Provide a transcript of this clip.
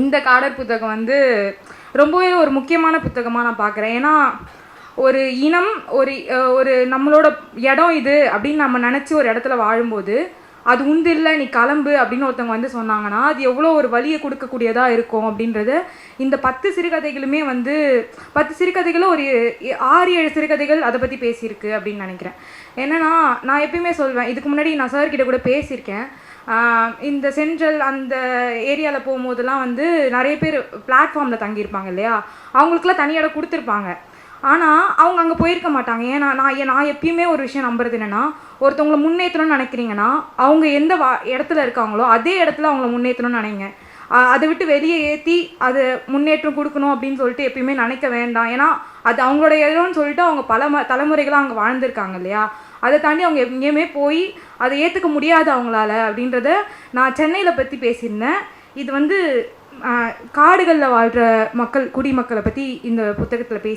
இந்த காடர் புத்தகம் வந்து ரொம்பவே ஒரு முக்கியமான புத்தகமாக நான் பார்க்குறேன். ஏன்னா ஒரு இனம் ஒரு ஒரு நம்மளோட இடம் இது அப்படின்னு நம்ம நினச்சி ஒரு இடத்துல வாழும்போது அது உந்து இல்லை நீ கிளம்பு அப்படின்னு ஒருத்தவங்க வந்து சொன்னாங்கன்னா அது எவ்வளோ ஒரு வலியை கொடுக்கக்கூடியதாக இருக்கும் அப்படின்றது இந்த பத்து சிறுகதைகளுமே வந்து பத்து சிறுகதைகளும் ஒரு ஆறு ஏழு சிறுகதைகள் அதை பற்றி பேசியிருக்கு அப்படின்னு நினைக்கிறேன். என்னன்னா நான் எப்பயுமே சொல்வேன் இதுக்கு முன்னாடி நான் சார்கிட்ட கூட பேசியிருக்கேன். இந்த சென்ட்ரல் அந்த ஏரியாவில் போகும்போதெல்லாம் வந்து நிறைய பேர் பிளாட்ஃபார்மில் தங்கியிருப்பாங்க இல்லையா? அவங்களுக்குலாம் தனி இடம் கொடுத்துருப்பாங்க. ஆனால் அவங்க அங்கே போயிருக்க மாட்டாங்க. ஏன்னா நான் ஏன் நான் எப்பயுமே ஒரு விஷயம் நம்புறது என்னென்னா ஒருத்தவங்களை முன்னேற்றணும்னு நினைக்கிறீங்கன்னா அவங்க எந்த வா இடத்துல இருக்காங்களோ அதே இடத்துல அவங்கள முன்னேற்றணும்னு நினைங்க. அதை விட்டு வெளியே ஏற்றி அது முன்னேற்றம் கொடுக்கணும் அப்படின்னு சொல்லிட்டு எப்பயுமே நினைக்க வேண்டாம். ஏன்னா அது அவங்களோட இடம்னு சொல்லிட்டு அவங்க பல ம தலைமுறைகளாக அங்கே வாழ்ந்திருக்காங்க இல்லையா? அதை தாண்டி அவங்க எங்கேயுமே போய் அதை ஏற்றுக்க முடியாது அவங்களால அப்படின்றத நான் சென்னையில் பற்றி பேசியிருந்தேன். இது வந்து காடுகளில் வாழ்கிற மக்கள் குடிமக்களை பற்றி இந்த புத்தகத்தில் பேசி